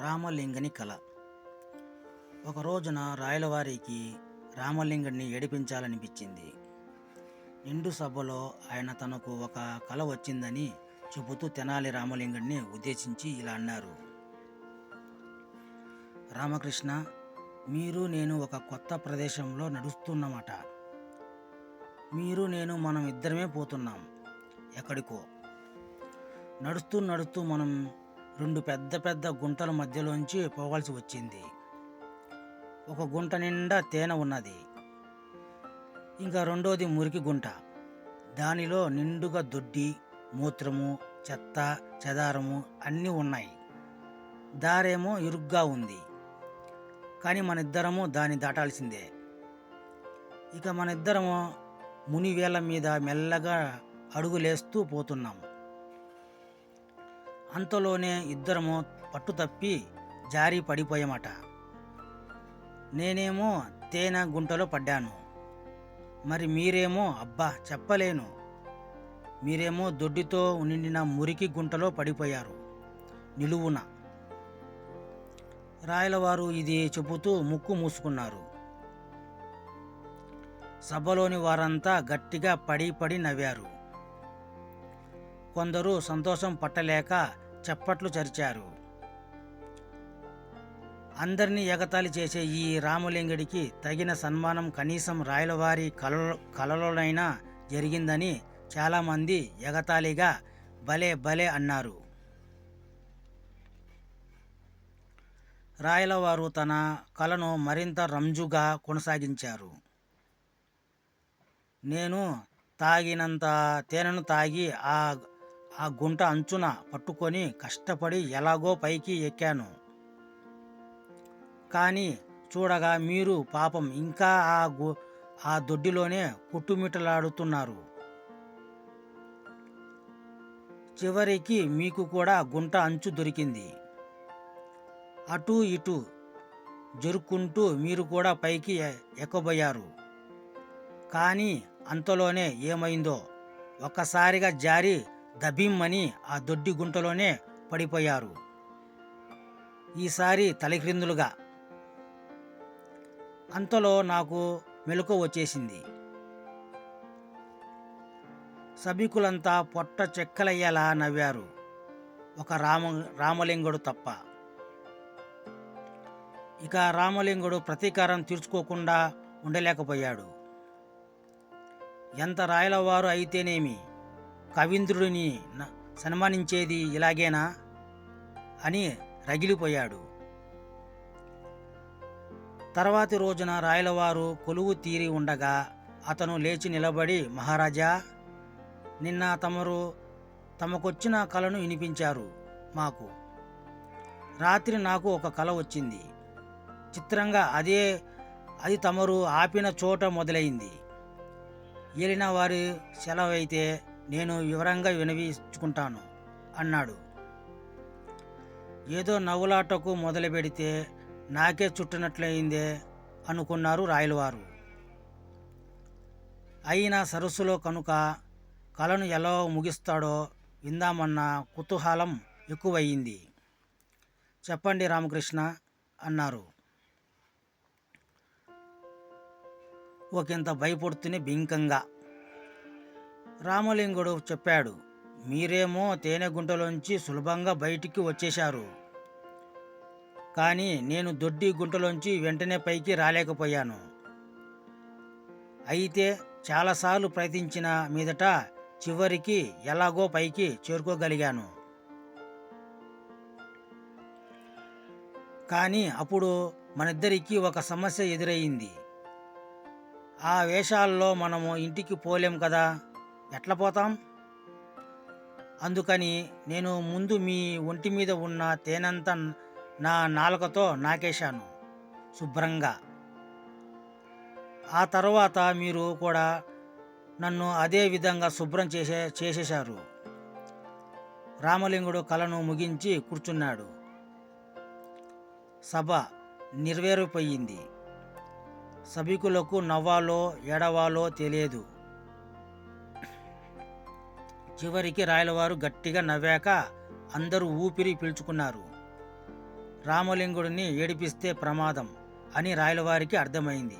రామలింగని కళ ఒక రోజున రాయలవారికి రామలింగడిని ఏడిపించాలనిపించింది. నిండు సభలో ఆయన తనకు ఒక కళ వచ్చిందని చెబుతూ తెనాలి రామలింగడిని ఉద్దేశించి ఇలా అన్నారు. రామకృష్ణ మీరు నేను ఒక కొత్త ప్రదేశంలో నడుస్తున్నమాట. మీరు నేను మనం ఇద్దరమే పోతున్నాం. ఎక్కడికో. నడుస్తూ నడుస్తూ మనం రెండు పెద్ద పెద్ద గుంటల మధ్యలోంచి పోవాల్సి వచ్చింది. ఒక గుంట నిండా తేనె ఉన్నది. ఇంకా రెండోది మురికి గుంట. దానిలో నిండుగా దొడ్డి మూత్రము చెత్త చెదారము అన్నీ ఉన్నాయి. దారేమో ఇరుగ్గా ఉంది. కానీ మనిద్దరము దాన్ని దాటాల్సిందే. ఇక మనిద్దరము మునివేల మీద మెల్లగా అడుగులేస్తూ పోతున్నాము. అంతలోనే ఇద్దరము పట్టు తప్పి జారి పడిపోయామట. నేనేమో తేనె గుంటలో పడ్డాను. మరి మీరేమో అబ్బా చెప్పలేను. మీరేమో దొడ్డితో నిండిన మురికి గుంటలో పడిపోయారు. నిలువున. రాయలవారు ఇది చెబుతూ ముక్కు మూసుకున్నారు. సభలోని వారంతా గట్టిగా పడి పడి నవ్వారు. కొందరు సంతోషం పట్టలేక చప్పట్లు చరిచారు. అందరినీ ఎగతాళి చేసే ఈ రామలింగడికి తగిన సన్మానం కనీసం రాయలవారి కలలో కలలోనైనా జరిగిందని చాలామంది ఎగతాళిగా భలే భలే అన్నారు. రాయలవారు తన కళను మరింత రంజుగా కొనసాగించారు. నేను తాగినంత తేనెను తాగి ఆ ఆ గుంట అంచున పట్టుకొని కష్టపడి ఎలాగో పైకి ఎక్కాను. కానీ చూడగా మీరు పాపం ఇంకా ఆ గు ఆ దొడ్డిలోనే కుట్టుమిటలాడుతున్నారు చివరికి మీకు కూడా గుంట అంచు దొరికింది. అటు ఇటు జరుక్కుంటూ మీరు కూడా పైకి ఎక్కబోయారు. కానీ అంతలోనే ఏమైందో ఒక్కసారిగా జారి దబిమ్మని ఆ దొడ్డి గుంటలోనే పడిపోయారు. ఈసారి తలక్రిందులుగా. అంతలో నాకు మెలకు వచ్చేసింది. సభికులంతా పొట్ట చెక్కలయ్యేలా నవ్వారు. ఒక రామ రామలింగుడు తప్ప. ఇక రామలింగుడు ప్రతీకారం తీర్చుకోకుండా ఉండలేకపోయాడు. ఎంత రాయలవారు అయితేనేమి? కవీంద్రుడిని సన్మానించేది ఇలాగేనా? అని రగిలిపోయాడు. తర్వాతి రోజున రాయలవారు కొలువు తీరి ఉండగా అతను లేచి నిలబడి మహారాజా నిన్న తమరు తమకొచ్చిన కలను వినిపించారు మాకు. రాత్రి నాకు ఒక కల వచ్చింది. చిత్రంగా అదే అది తమరు ఆపిన చోట మొదలైంది. ఏలిన వారి సెలవైతే నేను వివరంగా వినవించుకుంటాను అన్నాడు. ఏదో నవ్వులాటకు మొదలు పెడితే నాకే చుట్టినట్లయిందే అనుకున్నారు రాయలవారు. అయినా సరస్సులో కనుక కళను ఎలా ముగిస్తాడో విందామన్న కుతూహలం ఎక్కువయ్యింది. చెప్పండి రామకృష్ణ అన్నారు. ఒకంత భయపడుతూనే బింకంగా రామలింగుడు చెప్పాడు మీరేమో తేనె గుంటలోంచి సులభంగా బయటికి వచ్చేశారు. కానీ నేను దొడ్డి గుంటలోంచి వెంటనే పైకి రాలేకపోయాను. అయితే చాలాసార్లు ప్రయత్నించిన మీదట చివరికి ఎలాగో పైకి చేరుకోగలిగాను. కానీ అప్పుడు మనిద్దరికీ ఒక సమస్య ఎదురయ్యింది ఆ వేషాల్లో మనము ఇంటికి పోలేం కదా? ఎట్లా పోతాం? అందుకని నేను ముందు మీ ఒంటి మీద ఉన్న తేనంతా నా నాలుకతో నాకేశాను శుభ్రంగా. ఆ తర్వాత మీరు కూడా నన్ను అదే విధంగా శుభ్రం చేసే చేసేశారు. రామలింగుడు కలను ముగించి కూర్చున్నాడు. సభ నిర్వేరుపోయింది. సభికులకు నవ్వాలో ఎడవాలో తెలియదు. చివరికి రాయలవారు గట్టిగా నవ్వాక అందరూ ఊపిరి పీల్చుకున్నారు. రామలింగుడిని ఏడిపిస్తే ప్రమాదం అని రాయలవారికి అర్థమైంది.